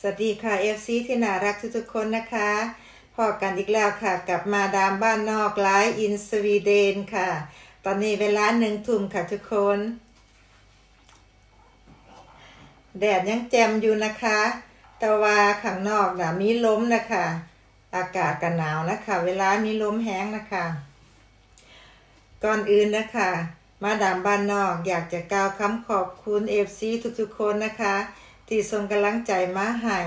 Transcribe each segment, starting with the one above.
สวัสดีค่ะ FC ที่น่ารักทุกๆคนนะคะพอกันอีกแล้วค่ะกับมาดามบ้านนอกไลฟ์อินสวีเดนค่ะ ตอนนี้เวลาหนึ่งทุ่มค่ะทุกคน แดดยังแจ่มอยู่นะคะ แต่ว่าข้างนอกนะมีลมนะคะ อากาศกันหนาวนะคะ เวลามีลมแห้งนะคะ ก่อนอื่นนะคะ มาดามบ้านนอกอยากจะกล่าวคำขอบคุณเอฟซีทุกๆคนนะคะ ที่ส่งกำลังใจมาให้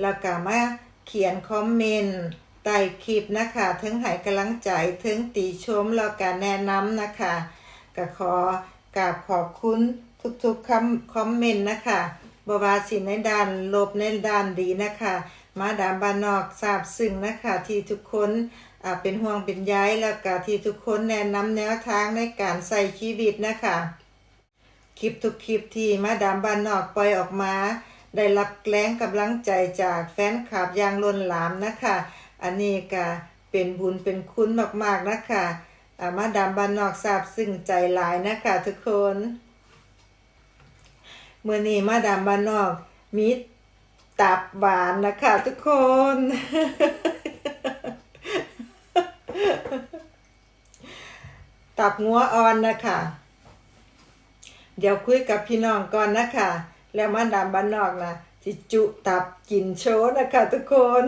แล้วก็มาเขียนคอมเมนต์ใต้คลิปนะคะถึงให้กำลังใจถึงติชมแล้วก็แนะนำนะคะก็ขอกราบขอบคุณทุกๆคำคอมเมนต์นะคะบว่าสิในด้านลบในด้านดีนะคะ มาดามบ้านนอกทราบซึ้งนะคะที่ทุกคนอ่าเป็นห่วงเป็นใยแล้วก็ที่ทุกคนแนะนำแนวทางในการใส่ชีวิตนะคะ คลิปทุกคลิปที่มาดามบ้านนอกปล่อยออกมา ได้รับแรงกำลังใจจากแฟนคลับอย่างล้นหลามนะคะ อันนี้ก็เป็นบุญเป็นคุณมากๆนะคะอ่ามาดามบ้านนอกทราบซึ้งใจหลายนะคะทุกคนเมื่อนี้มาดามบ้านนอกมีตับหวานนะคะทุกคน ตับงัวอ่อนนะคะ เดี๋ยวคุยกับพี่น้องก่อนนะคะ แล้วมาดามบ้านนอกนะจิจุตับกินโชว์นะคะทุกคน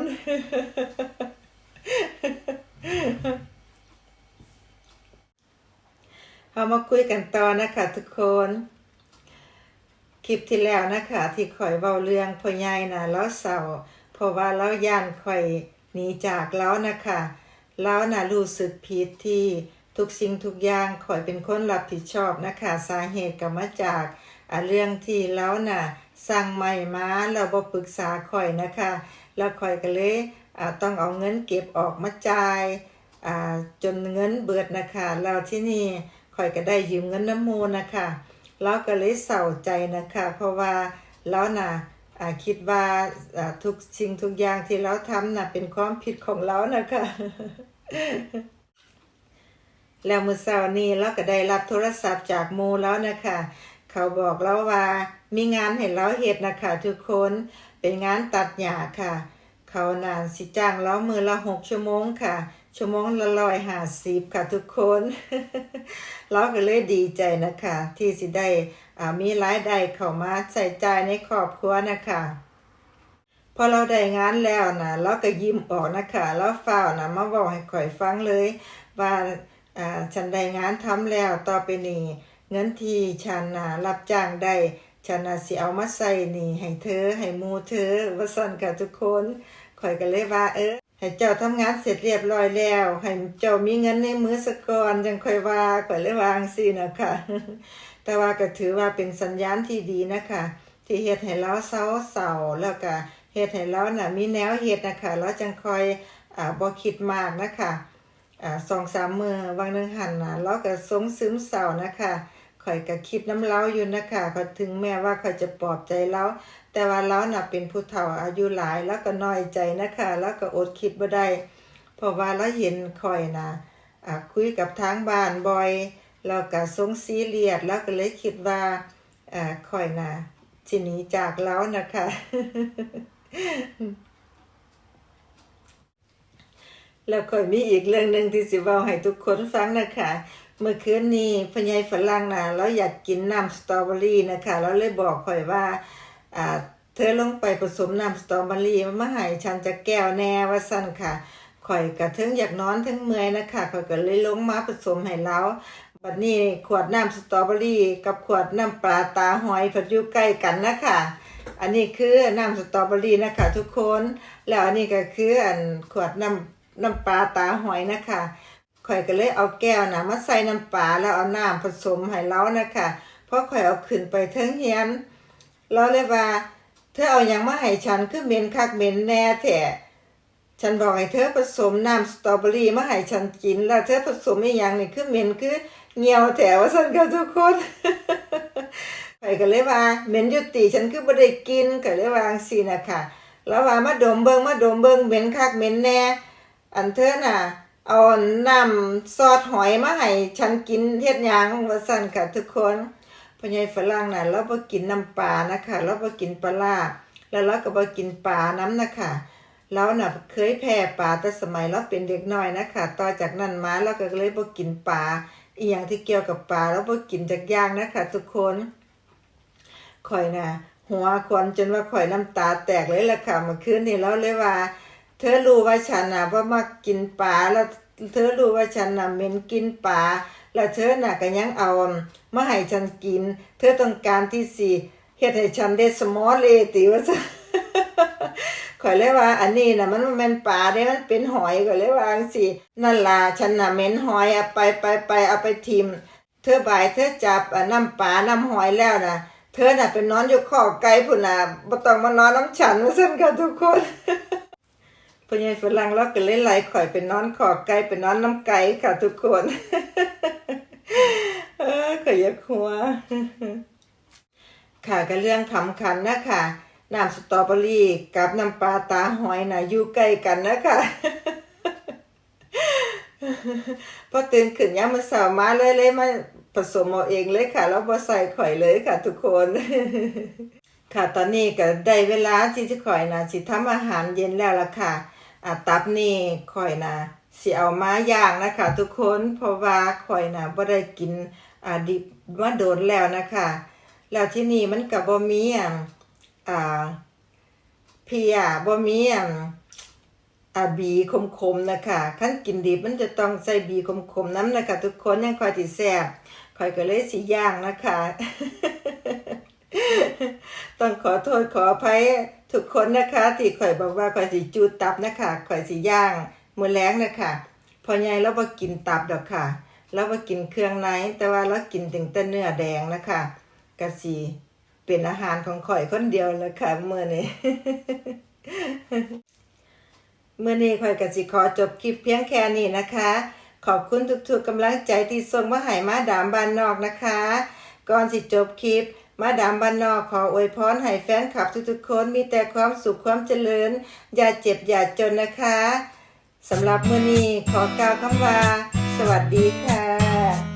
เรามาคุยกันต่อนะคะทุกคน คลิปที่แล้วนะคะ ที่ข่อยเบาเรื่องพ่อใหญ่นะแล้วเศร้าเพราะว่าเราย่านข่อยหนีจากแล้วนะคะ แล้วนะรู้สึกผิดที่ ทุกสิ่งทุกอย่างข่อยเป็นคนรับผิดชอบนะคะสาเหตุก็มาจากเรื่องที่แล้วน่ะสั่งใหม่มาเราบ่ปรึกษาข่อยนะคะ แล้วข่อยก็เลยต้องเอาเงินเก็บออกมาจ่ายจนเงินเบิดนะคะแล้วที่นี่ข่อยก็ได้ยืมเงินน้ำมูลนะคะเราก็เลยเศร้าใจนะคะ เพราะว่าเราน่ะอ่าคิดว่าอ่าทุกสิ่งทุกอย่างที่เราทำน่ะเป็นความผิดของเรานะคะ แล้วมื้อเช้านี้เราก็ได้รับโทรศัพท์จากโมแล้วนะคะ เขาบอกเราว่ามีงานให้เราเฮ็ดนะคะทุกคนเป็นงานตัดหญ้าค่ะ เขานานสิจ้างเรามือละหกชั่วโมงค่ะ ชั่วโมงละร้อยห้าสิบค่ะทุกคน เราก็เลยดีใจนะคะ ที่สิได้มีรายได้เข้ามาใส่ใจในครอบครัวนะคะพอเราได้งานแล้วนะเราก็ยิ้มออกนะคะแล้วฝ้าวนะมาบอกให้ข่อยฟังเลยว่า ฉันได้งานทำแล้วต่อไปนี้เงินที่ฉันนะรับจ้างได้ฉันนะสิเอามาใส่นี่ให้เธอให้มูเธอว่าสั่นกับทุกคนข่อยก็เลยว่าเออให้เจ้าทำงานเสร็จเรียบร้อยแล้ว ให้เจ้ามีเงินในมือสะก่อนจังค่อยว่าข่อยเลยวางสินะคะแต่ว่าก็ถือว่าเป็นสัญญาณที่ดีนะคะ ที่เฮ็ดให้เราเศร้าเศร้าแล้วก็เฮ็ดให้เราน่ะมีแนวเฮ็ดนะคะเราจังคอยอ่าบ่คิดมากนะคะ อ่าสองสามมือวางนึงหันน่ะเราก็สงซึมเศร้านะคะข่อยก็คิดน้ำเล้าอยู่นะคะก็ถึงแม้ว่าข่อยจะปลอบใจเราแต่ว่าเราน่ะเป็นผู้เฒ่าอายุหลายแล้วก็น้อยใจนะคะ แล้วก็อดคิดบ่ได้เพราะว่าเราเห็นข่อยนะอ่าคุยกับทางบ้านบ่อยแล้วก็สงซีเรียสแล้วก็เลยคิดว่าอ่าข่อยนะสิหนีจากเรานะคะ แล้วข่อยมีอีกเรื่องหนึ่งที่สิเว้าให้ทุกคนฟังนะคะ เมื่อคืนนี้พญายฝรั่งนะเราอยากกินน้ำสตรอเบอรี่นะคะเราเลยบอกข่อยว่าอ่าเธอลงไปผสมน้ำสตรอเบอรี่มาให้ฉันจะแก้วแน่ว่าสั่นค่ะข่อยกระเทิงอยากนอนเทิงเมื่อยนะคะข่อยก็เลยลงมาผสมให้เราบัดนี้ขวดน้ำสตรอเบอรี่กับขวดน้ำปลาตาหอยผัดอยู่ใกล้กันนะคะอันนี้คือน้ำสตรอเบอรี่นะคะทุกคน แล้วอันนี้ก็คืออันขวดน้ำ น้ำปลาตาหอยนะคะข่อยก็เลยเอาแก้วนะมาใส่น้ำปลาแล้วเอาน้ำผสมให้เรานะคะเพราะข่อยเอาขึ้นไปเทิงเฮียนเราเลยว่า เธอเอาอย่างมาให้ฉันคือเหม็นคักเหม็นแน่แท้ฉันบอกให้เธอผสมน้ำสตรอเบอรี่มาให้ฉันกินแล้วเธอผสมอีหยังนี่คือเหม็นคือเหี่ยวแถวว่าซั่นทุกคนไปก็เลยว่าเหม็นยุติฉันคือบ่ได้กินก็เลยว่าจังซี่นะคะแล้วว่ามาดมเบิงมาดมเบิงเหม็นคักเหม็นแน่ อันเธอน่ะ เอาน้ำซอสหอยมาให้ฉันกินเฮ็ดหยังว่าซั่นค่ะทุกคนพ่อใหญ่ฝรั่งน่ะเราบ่กินน้ำปลานะคะเราบ่กินปลาร้าแล้วเราก็บ่กินปลาน้ำนะคะเราน่ะเคยแพ้ปลาแต่สมัยเราเป็นเด็กน้อยนะคะต่อจากนั้นมาเราก็เลยบ่กินปลาอีหยังที่เกี่ยวกับปลาเราบ่กินจักย่างนะคะทุกคนข่อยน่ะหัวควนจนว่าข่อยน้ำตาแตกเลยล่ะค่ะเมื่อคืนนี้เราเลยว่า เธอรู้ว่าฉันน่ะว่ามักกินปลาแล้วเธอรู้ว่าฉันน่ะเหม็นกินปลาแล้วเธอน่ะก็ยังเอามาให้ฉันกิน เธอต้องการที่สิเฮ็ดให้ฉันได้สมอเลติว่าซะข่อยเลยว่า อันนี้น่ะมันบ่แม่นปลาเด้มันเป็นหอยก็เลยว่าจังซี่นั่นล่ะฉันน่ะเหม็นหอยเอาไปไปไปเอาไปทิม เธอบายเธอจับน้ำปลาน้ำหอยแล้วน่ะเธอน่ะเป็นนอนอยู่ขอไก่พุ่นน่ะบ่ต้องมานอนน้ำฉันว่าซั่นค่ะทุกคน พ่อใหญ่ฝรั่งเราก็เลยไล่ข่อยไปนอนขอไก่ไปนนอนน้ำไก่ค่ะทุกคนเออข่อยอยากหัว ค่ะก็เรื่องขำขันนะคะน้ำสตรอเบอรี่กับน้ำปลาตาหอยน่ะอยู่ใกล้กันนะคะพอตื่นขึ้นยามมื้อเช้ามาเลยเลยมาผสมเอาเองเลยค่ะ แล้วบ่ใส่ข่อยเลยค่ะ ทุกคน ค่ะตอนนี้ก็ได้เวลาที่จะข่อยนะสิทำอาหารเย็นแล้วละค่ะ อ่าตับนี่ข่อยนะสิเอามาย่างนะคะ ทุกคนเพราะว่าข่อยนะบ่ได้กินอ่าดิบมาโดนแล้วนะคะ แล้วที่นี่มันก็บ่มีอะอ่าเพียบ่มีอะอ่าบีคมๆนะคะคันกินดิบมันจะต้องใส่บีคมๆน้ำนะคะ ทุกคนยังคอยสิแซ่บข่อยก็เลยสิย่างนะคะ ต้องขอโทษขออภัยทุกคนนะคะ ที่ข่อยบอกว่าข่อยสิจูดตับนะคะข่อยสิย่างมือแลงนะคะพอใหญ่เราบ่กินตับดอกค่ะเราบ่กินเครื่องในแต่ว่าเรากินถึงแต่เนื้อแดงนะคะก็สิเป็นอาหารของข่อยคนเดียวแล้วค่ะเมื้อนี้มื้อนี้ข่อยก็สิขอจบคลิปเพียงแค่นี้นะคะ ขอบคุณทุกๆกำลังใจที่ส่งมาให้มาดามบ้านนอกนะคะ ก่อนสิจบคลิป มาดามบ้านนอกขออวยพรให้แฟนคลับทุกๆคนมีแต่ความสุขความเจริญ อย่าเจ็บอย่าจนนะคะสำหรับมื้อนี้ขอกล่าวคำว่า สวัสดีค่ะ